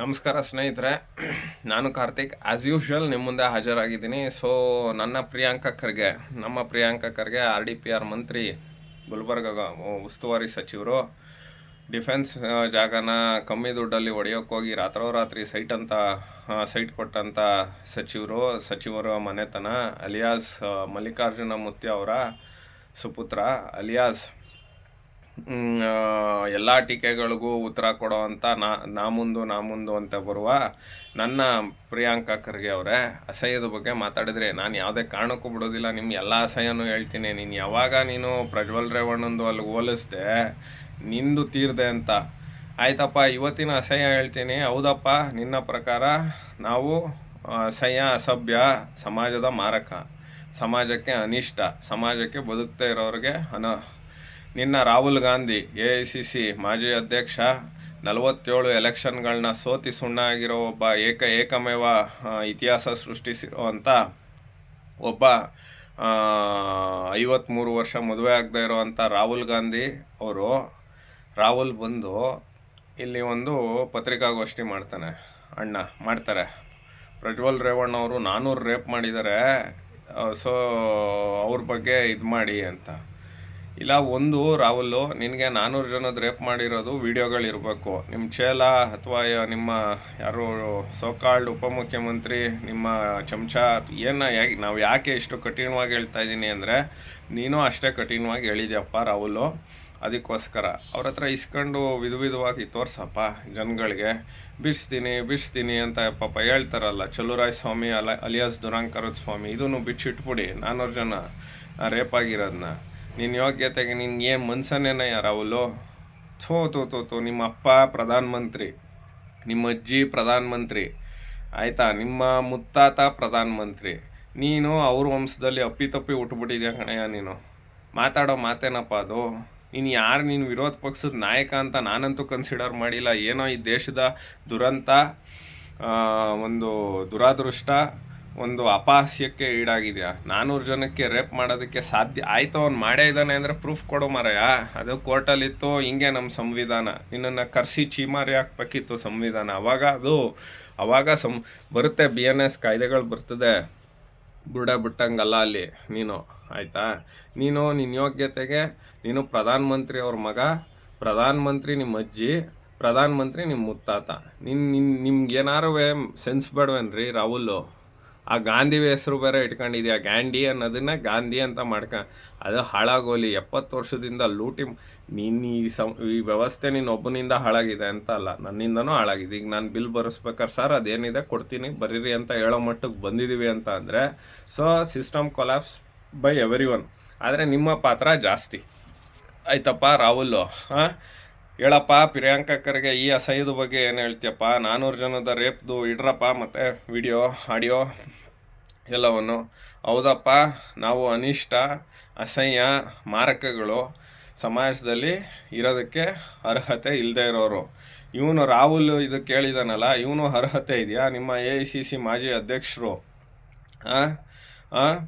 ನಮಸ್ಕಾರ ಸ್ನೇಹಿತರೆ. ನಾನು ಕಾರ್ತಿಕ್. ಆ್ಯಸ್ ಯೂಶ್ವಲ್ ನಿಮ್ಮ ಮುಂದೆ ಹಾಜರಾಗಿದ್ದೀನಿ. ಸೊ ನನ್ನ ಪ್ರಿಯಾಂಕ ಖರ್ಗೆ ನಮ್ಮ Priyanka Kharge R D P R ಮಂತ್ರಿ ಗುಲ್ಬರ್ಗ ಉಸ್ತುವಾರಿ ಸಚಿವರು, ಡಿಫೆನ್ಸ್ ಜಾಗನ ಕಮ್ಮಿ ದುಡ್ಡಲ್ಲಿ ಹೊಡೆಯೋಕ್ಕೋಗಿ ರಾತ್ರೋರಾತ್ರಿ ಸೈಟ್ ಅಂತ ಸೈಟ್ ಕೊಟ್ಟಂಥ ಸಚಿವರು, ಸಚಿವರ ಮನೆತನ, ಅಲಿಯಾಸ್ ಮಲ್ಲಿಕಾರ್ಜುನ ಮುತ್ಯ ಅವರ ಸುಪುತ್ರ, ಅಲಿಯಾಸ್ ಎಲ್ಲ ಟೀಕೆಗಳಿಗೂ ಉತ್ತರ ಕೊಡೋ ಅಂತ ನಾ ನಾ ಮುಂದು ನಾ ಮುಂದು ಅಂತ ಬರುವ ನನ್ನ ಪ್ರಿಯಾಂಕಾ ಖರ್ಗೆ ಅವರೇ, ಅಸಹ್ಯದ ಬಗ್ಗೆ ಮಾತಾಡಿದ್ರೆ ನಾನು ಯಾವುದೇ ಕಾರಣಕ್ಕೂ ಬಿಡೋದಿಲ್ಲ. ನಿಮ್ಮ ಎಲ್ಲ ಅಸಹ್ಯನೂ ಹೇಳ್ತೀನಿ. ನೀನು ಯಾವಾಗ ನೀನು ಪ್ರಜ್ವಲ್ ರೇವಣ್ಣಂದು ಅಲ್ಲಿ ಹೋಲಿಸ್ದೆ, ನಿಂದು ತೀರ್ದೆ ಅಂತ. ಆಯ್ತಪ್ಪ, ಇವತ್ತಿನ ಅಸಹ್ಯ ಹೇಳ್ತೀನಿ. ಹೌದಪ್ಪ, ನಿನ್ನ ಪ್ರಕಾರ ನಾವು ಅಸಹ್ಯ, ಅಸಭ್ಯ, ಸಮಾಜದ ಮಾರಕ. ಸಮಾಜಕ್ಕೆ ಅನಿಷ್ಟ, ಸಮಾಜಕ್ಕೆ ಬದುಕ್ತಾ ಇರೋರಿಗೆ ಅನ ನಿನ್ನ Rahul Gandhi, A I C C ಮಾಜಿ ಅಧ್ಯಕ್ಷ, ನಲವತ್ತೇಳು ಎಲೆಕ್ಷನ್ಗಳನ್ನ ಸೋತಿ ಸುಣ್ಣ ಆಗಿರೋ ಒಬ್ಬ ಏಕ ಏಕಮೇವ ಇತಿಹಾಸ ಸೃಷ್ಟಿಸಿರುವಂಥ ಒಬ್ಬ ಐವತ್ತ್ಮೂರು ವರ್ಷ ಮದುವೆ ಆಗದೆ ಇರೋವಂಥ ರಾಹುಲ್ ಗಾಂಧಿ ಅವರು ರಾಹುಲ್ ಬಂದು ಇಲ್ಲಿ ಒಂದು ಪತ್ರಿಕಾಗೋಷ್ಠಿ ಮಾಡ್ತಾನೆ, ಅಣ್ಣ ಮಾಡ್ತಾರೆ. ಪ್ರಜ್ವಲ್ ರೇವಣ್ಣ ಅವರು ನಾನ್ನೂರು ರೇಪ್ ಮಾಡಿದ್ದಾರೆ ಸೊ ಅವ್ರ ಬಗ್ಗೆ ಇದು ಮಾಡಿ ಅಂತ. ಇಲ್ಲ, ಒಂದು, ರಾಹುಲ್, ನಿನಗೆ ನಾನ್ನೂರು ಜನದ ರೇಪ್ ಮಾಡಿರೋದು ವಿಡಿಯೋಗಳಿರಬೇಕು ನಿಮ್ಮ ಚೇಲ ಅಥವಾ ನಿಮ್ಮ ಯಾರು ಸೋಕಾಲ್ಡ್ ಉಪಮುಖ್ಯಮಂತ್ರಿ, ನಿಮ್ಮ ಚಮಚ, ಏನು ಯಾಕೆ ನಾವು ಯಾಕೆ ಇಷ್ಟು ಕಠಿಣವಾಗಿ ಹೇಳ್ತಾ ಇದ್ದೀನಿ ಅಂದರೆ, ನೀನು ಅಷ್ಟೇ ಕಠಿಣವಾಗಿ ಹೇಳಿದ್ಯಪ್ಪ, ರಾಹುಲು. ಅದಕ್ಕೋಸ್ಕರ. ಅವ್ರ ಹತ್ರ ಇಸ್ಕೊಂಡು ವಿಧ ವಿಧವಾಗಿ ತೋರ್ಸಪ್ಪ ಜನಗಳಿಗೆ. ಬಿಡಿಸ್ತೀನಿ ಬಿಡಿಸ್ತೀನಿ ಅಂತ ಪಾಪ ಹೇಳ್ತಾರಲ್ಲ, ಚಲುರಾಯ್ ಸ್ವಾಮಿ, ಅಲ, ಅಲಿಯಾಸ್ ದುರಾಂಕರದ ಸ್ವಾಮಿ ಇದನ್ನು ಬಿಚ್ಚಿಟ್ಬಿಡಿ ನಾನ್ನೂರು ಜನ ರೇಪ್ ಆಗಿರೋದನ್ನ ನಿನ್ನ ಯೋಗ್ಯತೆಗೆ ನಿನ್ಗೆ ಏನು ಮನ್ಸನೇನಯ್ಯ ರಾಹುಲು? ಥೋ ತೋ ತೋ ತೋ ನಿಮ್ಮ ಅಪ್ಪ ಪ್ರಧಾನಮಂತ್ರಿ, ನಿಮ್ಮ ಅಜ್ಜಿ ಪ್ರಧಾನಮಂತ್ರಿ, ಆಯಿತಾ? ನಿಮ್ಮ ಮುತ್ತಾತ ಪ್ರಧಾನಮಂತ್ರಿ, ನೀನು ಅವ್ರ ವಂಶದಲ್ಲಿ ಅಪ್ಪಿತಪ್ಪಿ ಹುಟ್ಟುಬಿಟ್ಟಿದ್ಯಾ ಕಣಯ್ಯ ನೀನು? ಮಾತಾಡೋ ಮಾತೇನಪ್ಪ ಅದು? ನೀನು ಯಾರು, ನೀನು ವಿರೋಧ ಪಕ್ಷದ ನಾಯಕ ಅಂತ ನಾನಂತೂ ಕನ್ಸಿಡರ್ ಮಾಡಿಲ್ಲ. ಏನೋ ಈ ದೇಶದ ದುರಂತ ಒಂದು ದುರಾದೃಷ್ಟ ಒಂದು ಅಪಹಾಸ್ಯಕ್ಕೆ ಈಡಾಗಿದೆಯಾ? ನಾನ್ನೂರು ಜನಕ್ಕೆ ರೇಪ್ ಮಾಡೋದಕ್ಕೆ ಸಾಧ್ಯ ಆಯ್ತು, ಅವ್ನು ಮಾಡೇ ಇದ್ದಾನೆ ಅಂದರೆ ಪ್ರೂಫ್ ಕೊಡು ಮಾರಾಯ. ಅದು ಕೋರ್ಟಲ್ಲಿತ್ತು, ಹಿಂಗೆ ನಮ್ಮ ಸಂವಿಧಾನ. ನಿನ್ನನ್ನು ಕರ್ಸಿ ಚೀಮಾರಿ ಹಾಕ್ಬೇಕಿತ್ತು ಸಂವಿಧಾನ. ಅವಾಗ ಅದು, ಅವಾಗ ಸಂ, ಬರುತ್ತೆ ಬಿ ಎನ್ ಎಸ್ ಕಾಯ್ದೆಗಳು ಬರ್ತದೆ. ಬುಡ ಬಿಟ್ಟಂಗಲ್ಲ ಅಲ್ಲಿ, ನೀನು. ಆಯಿತಾ? ನೀನು ನಿನ್ನ ಯೋಗ್ಯತೆಗೆ, ನೀನು ಪ್ರಧಾನಮಂತ್ರಿ ಅವ್ರ ಮಗ, ಪ್ರಧಾನಮಂತ್ರಿ ನಿಮ್ಮ ಅಜ್ಜಿ, ಪ್ರಧಾನಮಂತ್ರಿ ನಿಮ್ಮ ಮುತ್ತಾತ. ನಿನ್ನ ನಿನ್ನ ನಿಮ್ಗೇನಾರು ಸೆನ್ಸ್ ಬೇಡವೇನ್ರಿ ರಾಹುಲು? ಆ ಗಾಂಧಿ ಹೆಸರು ಬೇರೆ ಇಟ್ಕೊಂಡಿದ್ಯಾ? ಗ್ಯಾಂಡಿ ಅನ್ನೋದನ್ನ ಗಾಂಧಿ ಅಂತ ಮಾಡ್ಕ, ಅದು ಹಾಳಾಗೋಲಿ. ಎಪ್ಪತ್ತು ವರ್ಷದಿಂದ ಲೂಟಿ ನೀನು ಈ ಸಂ, ಈ ವ್ಯವಸ್ಥೆ ನೀನು ಒಬ್ಬನಿಂದ ಹಾಳಾಗಿದೆ ಅಂತ ಅಲ್ಲ, ನನ್ನಿಂದನೂ ಹಾಳಾಗಿದೆ. ಈಗ ನಾನು ಬಿಲ್ ಬರೆಸ್ಬೇಕಾರೆ ಸರ್, ಅದೇನಿದೆ? ಕೊಡ್ತೀನಿ, ಬರೀರಿ ಅಂತ ಹೇಳೋ ಮಟ್ಟಕ್ಕೆ ಬಂದಿದ್ದೀವಿ ಅಂತ ಅಂದರೆ, so, system collapse by everyone ಆದರೆ ನಿಮ್ಮ ಪಾತ್ರ ಜಾಸ್ತಿ. ಆಯ್ತಪ್ಪ, ರಾಹುಲ್, ಹಾಂ? ಹೇಳಪ್ಪ ಪ್ರಿಯಾಂಕಕ್ಕರಿಗೆ ಈ ಅಸಹ್ಯದ ಬಗ್ಗೆ ಏನು ಹೇಳ್ತೀಯಪ್ಪ? ನಾನ್ನೂರು ಜನದ ರೇಪ್ದು ಇಡ್ರಪ್ಪ ಮತ್ತು ವಿಡಿಯೋ, ಆಡಿಯೋ ಎಲ್ಲವನ್ನು. ಹೌದಪ್ಪ, ನಾವು ಅನಿಷ್ಟ, ಅಸಹ್ಯ, ಮಾರಕಗಳು ಸಮಾಜದಲ್ಲಿ ಇರೋದಕ್ಕೆ ಅರ್ಹತೆ ಇಲ್ಲದೆ ಇರೋರು. ಇವನು ರಾಹುಲ್ ಇದು ಕೇಳಿದಾನಲ್ಲ, ಇವನು ಅರ್ಹತೆ ಇದೆಯಾ? ನಿಮ್ಮ ಎ ಐ ಸಿ ಸಿ ಮಾಜಿ ಅಧ್ಯಕ್ಷರು?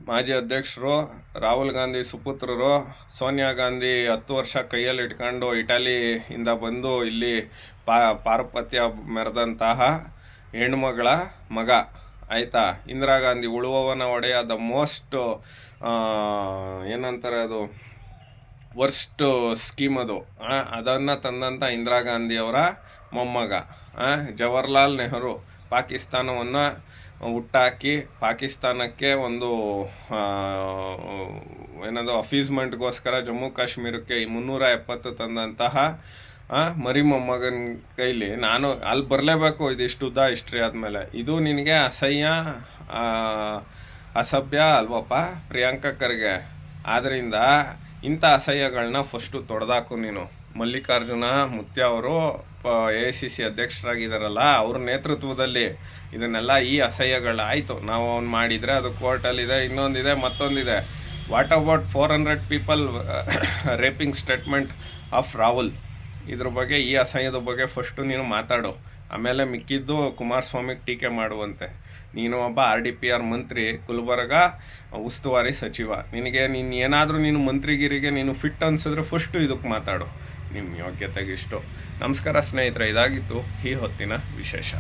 ಮಾಜಿ ಅಧ್ಯಕ್ಷರು, ರಾಹುಲ್ ಗಾಂಧಿ ಸುಪುತ್ರರು, ಸೋನಿಯಾ ಗಾಂಧಿ ಹತ್ತು ವರ್ಷ ಕೈಯಲ್ಲಿ ಇಟ್ಕೊಂಡು ಇಟಾಲಿಯಿಂದ ಬಂದು ಇಲ್ಲಿ ಪಾ, ಪಾರುಪತ್ಯ ಮೆರೆದಂತಹ ಹೆಣ್ಮಗಳ ಮಗ, ಆಯಿತಾ? ಇಂದಿರಾ ಗಾಂಧಿ ಉಳುವವನ ಒಡೆಯ ದ ಮೋಸ್ಟ್ ಏನಂತಾರೆ ಅದು, ವರ್ಸ್ಟ್ ಸ್ಕೀಮ್ ಅದು. ಅದನ್ನು ತಂದಂಥ ಇಂದಿರಾ ಗಾಂಧಿಯವರ ಮೊಮ್ಮಗ ಜವಹರ್ಲಾಲ್ ನೆಹರು. ಪಾಕಿಸ್ತಾನವನ್ನು ಹುಟ್ಟಾಕಿ ಪಾಕಿಸ್ತಾನಕ್ಕೆ ಒಂದು ಏನದು, ಅಫೀಸ್ಮೆಂಟ್ಗೋಸ್ಕರ ಜಮ್ಮು ಕಾಶ್ಮೀರಕ್ಕೆ ಈ ಮುನ್ನೂರ ಎಪ್ಪತ್ತು ತಂದಂತಹ ಮರಿ ಮೊಮ್ಮಗನ ಕೈಲಿ ನಾನು ಅಲ್ಲಿ ಬರಲೇಬೇಕು, ಇದಿಷ್ಟು ಉದ್ದ ಹಿಸ್ಟ್ರಿ ಆದಮೇಲೆ. ಇದು ನಿನಗೆ ಅಸಹ್ಯ ಅಸಭ್ಯ ಅಲ್ವಪ್ಪ ಪ್ರಿಯಾಂಕ ಖರ್ಗೆ ಆದ್ದರಿಂದ ಇಂಥ ಅಸಹ್ಯಗಳನ್ನ ಫಸ್ಟು ತೊಡೆದಾಕು ನೀನು. ಮಲ್ಲಿಕಾರ್ಜುನ ಮುತ್ಯ ಅವರು ಎ ಸಿ ಸಿ ಅಧ್ಯಕ್ಷರಾಗಿದ್ದಾರಲ್ಲ, ಅವ್ರ ನೇತೃತ್ವದಲ್ಲಿ ಇದನ್ನೆಲ್ಲ ಈ ಅಸಹ್ಯಗಳಾಯಿತು. ನಾವು ಅವ್ನು ಮಾಡಿದರೆ ಅದು ಕೋರ್ಟಲ್ಲಿದೆ, ಇನ್ನೊಂದಿದೆ, ಮತ್ತೊಂದಿದೆ. What about four hundred people raping statement of Rahul ಇದ್ರ ಬಗ್ಗೆ, ಈ ಅಸಹ್ಯದ ಬಗ್ಗೆ ಫಸ್ಟು ನೀನು ಮಾತಾಡು. ಆಮೇಲೆ ಮಿಕ್ಕಿದ್ದು ಕುಮಾರಸ್ವಾಮಿಗೆ ಟೀಕೆ ಮಾಡುವಂತೆ. ನೀನು ಒಬ್ಬ ಆರ್ ಡಿ ಪಿ ಆರ್ ಮಂತ್ರಿ ಗುಲ್ಬರ್ಗ ಉಸ್ತುವಾರಿ ಸಚಿವ. ನಿನಗೆ ನೀನು ಏನಾದರೂ ನೀನು ಮಂತ್ರಿಗಿರಿಗೆ ನೀನು ಫಿಟ್ ಅನ್ಸಿದ್ರೆ ಫಸ್ಟು ಇದಕ್ಕೆ ಮಾತಾಡು. ನಿಮ್ಮ ಯೋಗ್ಯತೆಗೆ ಇಷ್ಟು. ನಮಸ್ಕಾರ ಸ್ನೇಹಿತರೆ ಇದಾಗಿತ್ತು ಈ ಹೊತ್ತಿನ ವಿಶೇಷ.